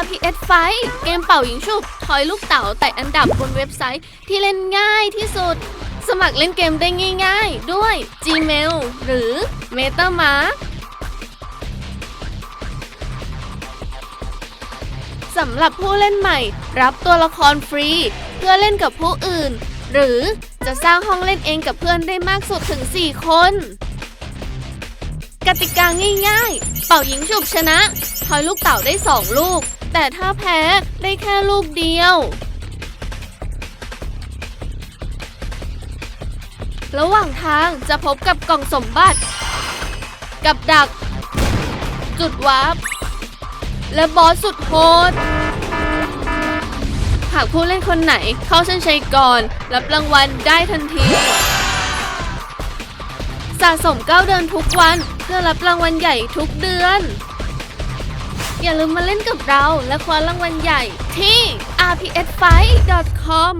RPS Fight เกมเป่ายิงฉุบทอยลูกเต๋าแต่อันดับบนเว็บไซต์ที่เล่นง่ายที่สุด สมัครเล่นเกมได้ง่ายๆ ด้วย Gmail หรือ MetaMask สำหรับผู้เล่นใหม่ รับตัวละครฟรี เพื่อเล่นกับผู้อื่น หรือจะสร้างห้องเล่นเองกับเพื่อนได้มากสุดถึง 4 คน กติกาง่ายๆ เป่ายิงฉุบชนะทอยลูกเต่าได้ 2 ลูก แต่ถ้าแพ้ได้แค่ลูกเดียว ระหว่างทางจะพบกับกล่องสมบัติ กับดัก จุดวาร์ปและบอสสุดโหดหากผู้เล่นคนไหนเข้าเส้นชัยก่อน รับรางวัลได้ทันที สะสมก้าวเดินทุกวันเพื่อรับรางวัลใหญ่ทุกเดือน อย่าลืมมาเล่นกับเราและคว้ารางวัลใหญ่ที่ rpsfight.com